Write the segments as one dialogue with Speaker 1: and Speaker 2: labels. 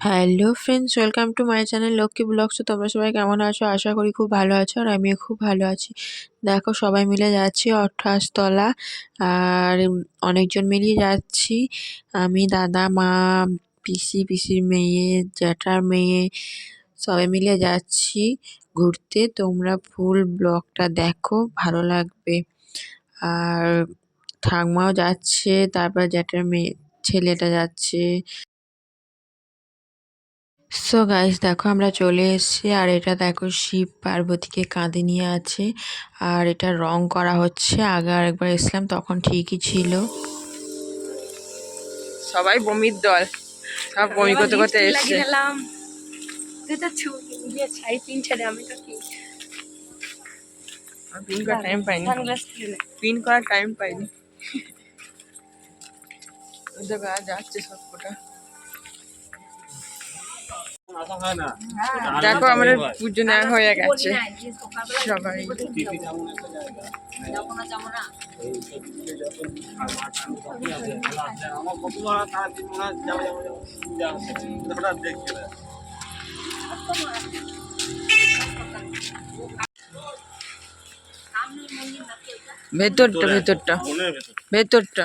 Speaker 1: Hello friends welcome to my channel Lakshmi blogs তো তোমরা সবাই কেমন আছো? আশা করি খুব ভালো আছো আর আমিও খুব ভালো আছি। দেখো, সবাই মিলে যাচ্ছি অট্টাশতলা আর অনেকজন মিলেই যাচ্ছি। আমি দাদা, মা, পিসি, পিসির মেয়ে, জ্যাঠার মেয়ে, সবাই মিলে যাচ্ছি ঘুরতে। তোমরা ফুল ব্লগটা দেখো, ভালো লাগবে। আর ঠাকমাও যাচ্ছে, তারপর জ্যাঠার মেয়ে, ছেলেটা যাচ্ছে। সো গাইস দেখো আমরা চলে এসেছি আর এটা দেখো শিব পার্বতীকে কাঁধে নিয়ে আছে আর এটা রং করা হচ্ছে। আগে আরেকবার এসলাম তখন ঠিকই ছিল।
Speaker 2: সবাই বমির দল। সব বমি করতে করতে এসছে।
Speaker 3: তুই তো ছুটি ইয়ে ছাই পিন আমি তো কি?
Speaker 2: পিন করার টাইম পাইনি। পিন করার টাইম পাইনি। দেখো যাচ্ছে সব কটা দেখো আমাদের পুজো নেওয়া হয়ে গেছে। সবাই। ভেতরটা ভেতরটা। ভেতরটা।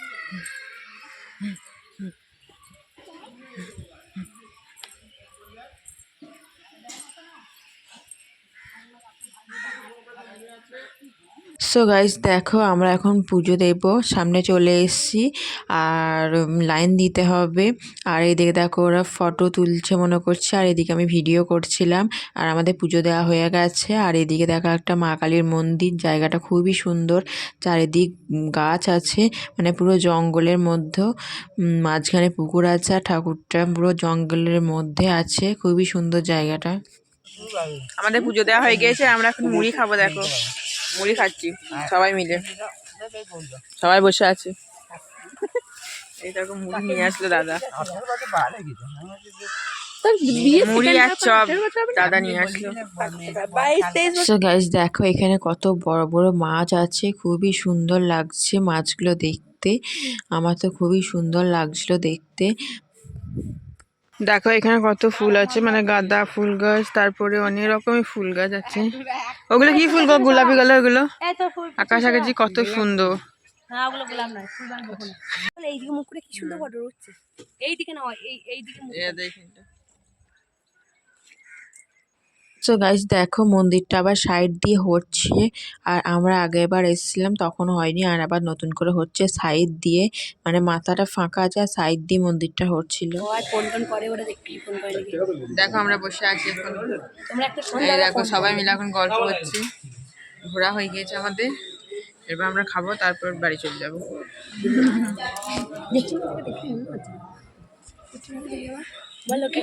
Speaker 1: সো গাইস দেখো, আমরা এখন পুজো দেব। সামনে চলে এসেছি। আর লাইন দিতে হবে। আর এদিকে দেখো, ওরা ফটো তুলছে মনে করছে। আর এদিকে আমি ভিডিও করছিলাম। আর আমাদের পুজো দেওয়া হয়ে গেছে। আর এদিকে দেখো, একটা মা কালীর মন্দির। জায়গাটা খুবই সুন্দর। চারিদিক গাছ আছে। মানে পুরো জঙ্গলের মধ্যে। মাঝখানে পুকুর আছে। আর ঠাকুরটা পুরো জঙ্গলের মধ্যে আছে। খুবই সুন্দর জায়গাটা।
Speaker 2: আমাদের পুজো দেওয়া হয়ে গিয়েছে আমরা এখন মুড়ি খাব দেখো। মুড়ি খাচ্ছি সবাই মিলে। সবাই বসে আছে। এই মুড়ি নিয়ে আসলো দাদা।
Speaker 1: দেখো এখানে কত বড় বড় মাছ আছে খুবই সুন্দর লাগছে মাছগুলো দেখতে। আমার তো খুবই সুন্দর লাগছিল দেখতে।
Speaker 2: দেখো এখানে কত ফুল আছে মানে গাঁদা ফুল গাছ তারপরে অনেক রকমের ফুল গাছ আছে। ওগুলো কি ফুল গোলাপি কালার ওগুলো? আকাশ আকাশি কত সুন্দর।
Speaker 3: হ্যাঁ এইদিকে মুখ করে কি সুন্দর ফটো উঠছে। এইদিকে না এই এইদিকে
Speaker 1: সো গাইস দেখো মন্দিরটা আবার সাইড দিয়ে হচ্ছে আর আমরা আগেরবার এসেছিলাম তখন হয়নি আর আবার নতুন করে হচ্ছে সাইড দিয়ে মানে মাথাটা ফাঁকা আছে আর সাইড দিয়ে মন্দিরটা হচ্ছিল
Speaker 3: দেখি
Speaker 2: আমরা বসে আছি এখন দেখো সবাই মিলে এখন গল্প করছি ঘোরা হয়ে গিয়েছে আমাদের এবার আমরা খাব তারপর বাড়ি চলে যাব
Speaker 3: মনে বলো কে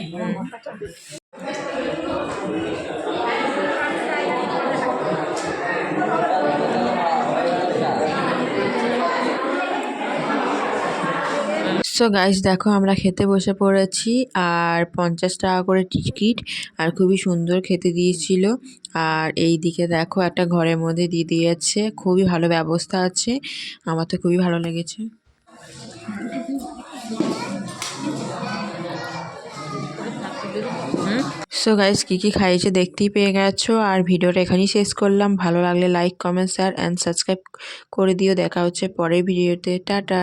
Speaker 1: সো গাইস দেখো আমরা খেতে বসে পড়েছি আর পঞ্চাশ টাকা করে টিকিট আর খুবই সুন্দর খেতে দিয়েছিল। আর এই দিকে দেখো একটা ঘরের মধ্যে দিয়ে দিয়েছে, খুবই ভালো ব্যবস্থা আছে, আমার তো খুবই ভালো লেগেছে। সো গাইজ কী কী খাইয়েছে দেখতেই পেয়ে গেছো। আর ভিডিওটা এখানেই শেষ করলাম। ভালো লাগলে like comment share and subscribe করে দিও। দেখা হচ্ছে পরের ভিডিওতে। টাটা।